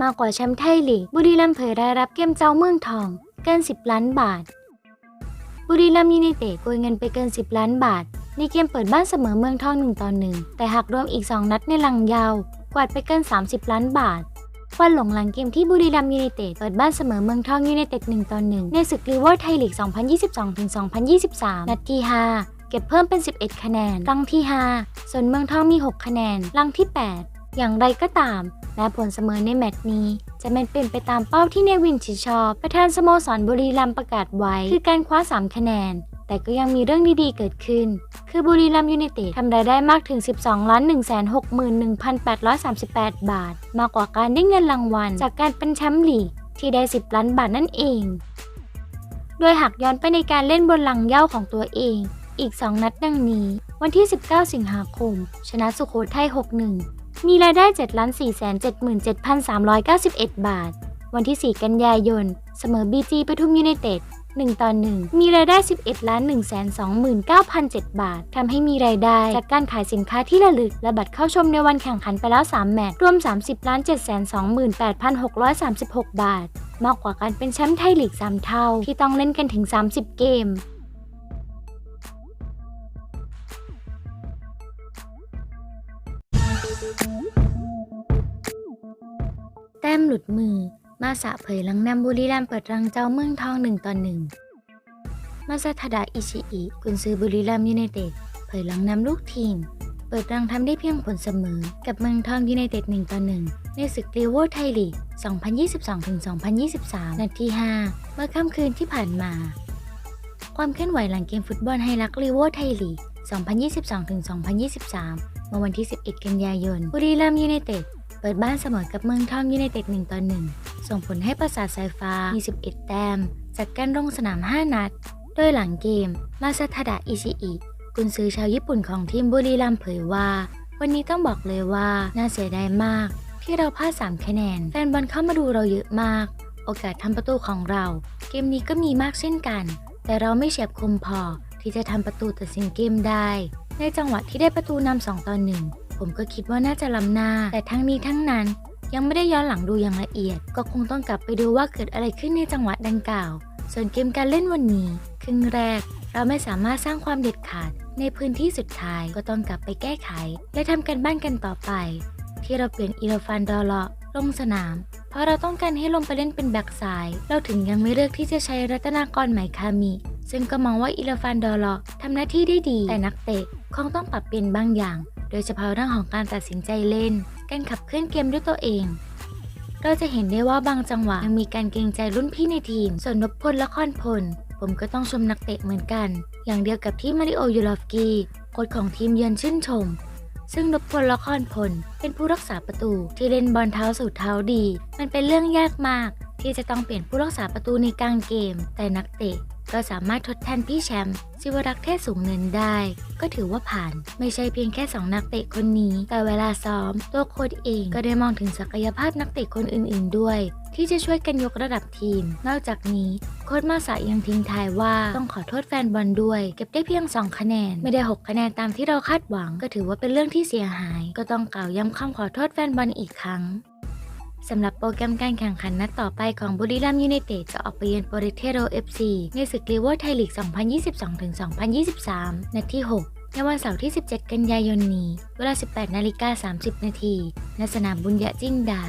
มากกว่าแชมป์ไทยลีกบุรีรัมย์เผยรายรับเกมเจ้าเมืองทอง เกิน 10 ล้านบาท บุรีรัมย์ยูไนเต็ดโกยเงินไปเกิน 10 ล้านบาท ในเกมเปิดบ้านเสมอเมืองทอง1ต่อ1แต่หากรวมอีก 2 นัดในลังยาว กวาดไปเกิน 30 ล้านบาทวันหลงหลังเกมที่บุรีรัมย์ยูไนเต็ดเปิดบ้านเสมอเมืองทองยูไนเต็ด1ต่อ1ในศึกรีเวอร์ไทยลีก 2022-2023 นัดที่ 5 เก็บเพิ่มเป็น 11 คะแนน รังที่ 5 ส่วนเมืองทองมี 6 คะแนน รังที่ 8 อย่างไรก็ตาม แม้ผลเสมอในแมตช์นี้ จะไม่เป็นไปตามเป้าที่เนวินชิชอบประธานสโมสรบุรีรัมย์ประกาศไว้ คือการคว้า 3 คะแนน แต่ก็ยังมีเรื่องดีๆเกิดขึ้น คือบุรีรัมย์ยูไนเต็ดทำรายได้มากถึง 12ล้าน1 6 1 8 3 8 บาท มากกว่าการได้เงินรางวัล จากการเป็นแชมป์ลีกที่ได้ 10 ล้านบาทนั่นเอง โดยหากย้อนไปในการเล่นบนหลังเย้าของตัวเอง อีก 2 นัดดังนี้ วันที่ 19 สิงหาคม ชนะสุโขทัย 6-1 มีรายได้ 7 4 7 7 3 9 1 บาท วันที่ 4 กันยายน เสมอ BG ปทุมยูไนเต็ด1ต่อ1มีรายได้ 11ล้าน1 2 9 0 0บาท ทำให้มีรายได้ จากการขายสินค้าที่ระลึก และบัตรเข้าชมในวันแข่งขันไปแล้ว 3 แมตช์ รวม 30ล้าน7 2 8 6 3 6 บาท มากกว่าการเป็นแชมป์ไทยลีก 3 เท่า ที่ต้องเล่นกันถึง 30 เกม แต้มหลุดมือ มาสะเผยหลังนำบุรีรัมย์เปิดรังเจ้าเมืองทองหนึ่งต่อหนึ่ง มาซาทาดะอิชิอิกุนซือบุรีรัมย์ยูไนเต็ดเผยหลังนำลูกทีม เปิดรังทำได้เพียงผลเสมอ กับเมืองทองยูไนเต็ด1ต่อ1ในศึกรีโวไทยลีก 2022-2023 นัดที่ 5 เมื่อค่ำคืนที่ผ่านมา ความเคลื่อนไหวหลังเกมฟุตบอลไฮรักรีโวไทยลีก 2022-2023 เมื่อวันที่ 11 กันยายน บุรีรัมย์ยูไนเต็ดเปิดบ้านเสมอกับเมืองทองยูไนเต็ด1ต่อ1ส่งผลให้ประสาทสายฟ้ามี11 แต้ม จากการลงสนาม 5 นัด โดยหลังเกม มาซาทาดะอิชิอิกุนซือชาวญี่ปุ่นของทีมบุรีรัมย์เผยว่า วันนี้ต้องบอกเลยว่าน่าเสียดายมาก ที่เราพลาด3คะแนน แฟนบอลเข้ามาดูเราเยอะมาก โอกาสทำประตูของเรา เกมนี้ก็มีมากเช่นกัน แต่เราไม่เฉียบคมพอที่จะทำประตูตัดสินเกมได้ ในจังหวะที่ได้ประตูนำ2ต่อ1ผมก็คิดว่าน่าจะล้ำหน้า แต่ทั้งนี้ทั้งนั้น ยังไม่ได้ย้อนหลังดูอย่างละเอียด ก็คงต้องกลับไปดูว่าเกิดอะไรขึ้นในจังหวะดังกล่าว ส่วนเกมการเล่นวันนี้ครึ่งแรก เราไม่สามารถสร้างความเด็ดขาด ในพื้นที่สุดท้ายก็ต้องกลับไปแก้ไข และทำกันบ้านกันต่อไป ที่เราเปลี่ยนอีโรฟานดอลเลาะลงสนาม เพราะเราต้องการให้ลงไปเล่นเป็นแบ็กซ้าย เราถึงยังไม่เลือกที่จะใช้รัตนากรไหมคามิ ซึ่งก็มองว่าอีโรฟานดอลลาะทำหน้าที่ได้ดี แต่นักเตะคงต้องปรับเปลี่ยนบางอย่าง โดยเฉพาะเรื่องของการตัดสินใจเล่น การขับเคลื่อนเกมด้วยตัวเอง เราจะเห็นได้ว่าบางจังหวะยังมีการเกรงใจรุ่นพี่ในทีม ส่วนนพพลและคอนพล ผมก็ต้องชมนักเตะเหมือนกัน อย่างเดียวกับที่มาริโอยูลอฟกีโค้ชของทีมเยือนชื่นชม ซึ่งนพพลและคอนพล เป็นผู้รักษาประตูที่เล่นบอลเท้าสู่เท้าดี มันเป็นเรื่องยากมากที่จะต้องเปลี่ยนผู้รักษาประตูในกลางเกม แต่นักเตะ ก็สามารถทดแทนพี่แชมป์สิวรักษ์เทศสูงเนินได้ ก็ถือว่าผ่านไม่ใช่เพียงแค่ 2 นักเตะคนนี้ แต่เวลาซ้อม ตัวโค้ชเองก็ได้มองถึงศักยภาพนักเตะคนอื่นๆด้วย ที่จะช่วยกันยกระดับทีม นอกจากนี้โค้ชมาสายังทิ้งท้ายว่าต้องขอโทษแฟนบอลด้วย เก็บได้เพียง 2 คะแนน ไม่ได้ 6 คะแนนตามที่เราคาดหวัง ก็ถือว่าเป็นเรื่องที่เสียหาย ก็ต้องกล่าวย้ำคำขอโทษแฟนบอลอีกครั้ง สำหรับโปรแกรมการแข่งขันนัดต่อไปของบุรีรัมยูไนเต็ดจะออกไปเยือนโปรเทโรเอฟซีในศึกลีเวอร์ไทยลีก 2022-2023 นัดที่ 6ในวันเสาร์ที่ 17 กันยายนนี้ เวลา 18 นาฬิกา 30 นาทีณสนามบุญยะจิ้งดา